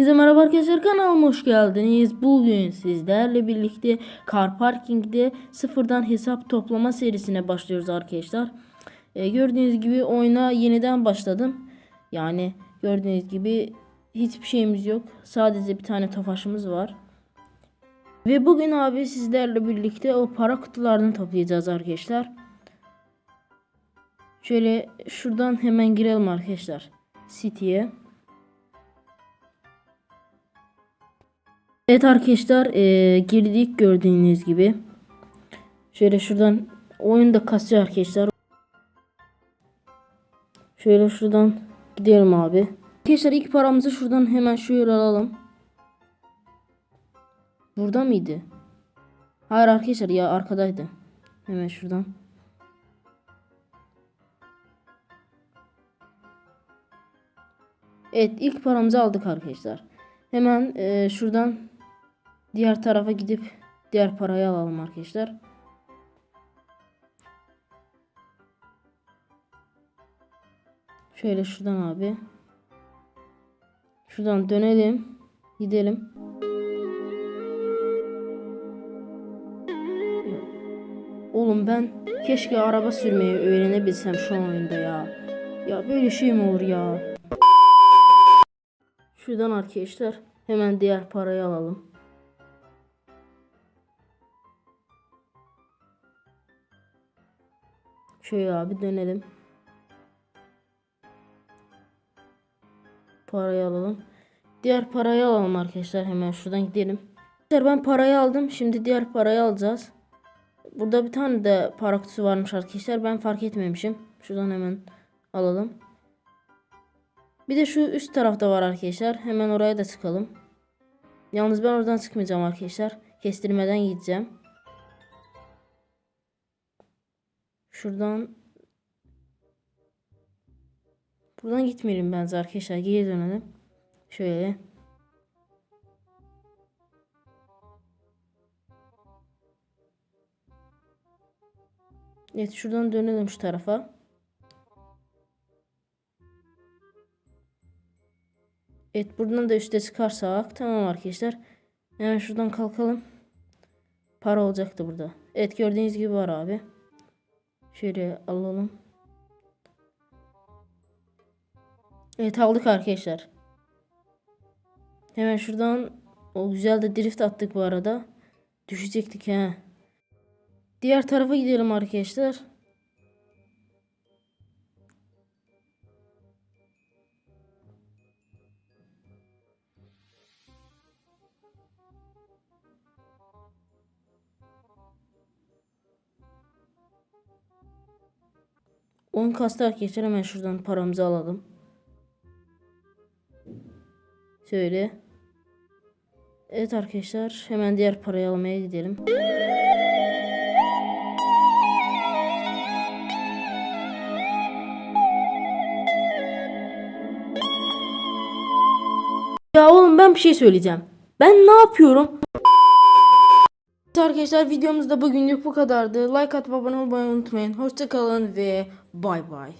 Herkese merhaba arkadaşlar kanalıma hoş geldiniz. Bugün sizlerle birlikte Car Parking'de sıfırdan hesap toplama serisine başlıyoruz arkadaşlar. Ee, gördüğünüz gibi oyuna yeniden başladım. Yani gördüğünüz gibi hiçbir şeyimiz yok. Sadece bir tane tofaşımız var. Ve bugün abi sizlerle birlikte o para kutularını toplayacağız arkadaşlar. Şöyle şuradan hemen girelim arkadaşlar. City'ye. Evet arkadaşlar eee, girdik gördüğünüz gibi. Şöyle şuradan oyunda kasıyor arkadaşlar. Şöyle şuradan gidelim abi. Arkadaşlar ilk paramızı şuradan hemen şöyle alalım. Burada mıydı? Hayır arkadaşlar ya arkadaydı. Hemen şuradan. Evet ilk paramızı aldık arkadaşlar. Hemen eee, şuradan diğer tarafa gidip diğer parayı alalım arkadaşlar. Şöyle şuradan abi. Şuradan dönelim. Gidelim. Oğlum ben keşke araba sürmeyi öğrenebilsem şu oyunda ya. Ya böyle şey mi olur ya? Şuradan arkadaşlar hemen diğer parayı alalım. Şöyle abi dönelim. Parayı alalım. Diğer parayı alalım arkadaşlar. Hemen şuradan gidelim. Arkadaşlar ben parayı aldım. Şimdi diğer parayı alacağız. Burada bir tane de para kutusu varmış arkadaşlar. Ben fark etmemişim. Şuradan hemen alalım. Bir de şu üst tarafta var arkadaşlar. Hemen oraya da çıkalım. Yalnız ben oradan çıkmayacağım arkadaşlar. Kestirmeden gideceğim. Şuradan Buradan gitmeyelim bence arkadaşlar. Geri dönelim. Şöyle. Evet şuradan dönelim şu tarafa. Evet buradan da üste çıkarsak tamam arkadaşlar. Hemen şuradan kalkalım. Para olacaktı burada. Evet gördüğünüz gibi var abi. Şöyle alalım. Evet aldık arkadaşlar. Hemen şuradan o güzel de drift attık bu arada. Düşecektik ha. Diğer tarafa gidelim arkadaşlar. On kastı arkadaşlar hemen şuradan paramızı alalım. Şöyle. Evet arkadaşlar hemen diğer parayı almaya gidelim. Ya oğlum ben bir şey söyleyeceğim. Ben ne yapıyorum? Arkadaşlar videomuzda bugünlük bu kadardı. Like atıp abone olmayı unutmayın. Hoşçakalın ve bay bay.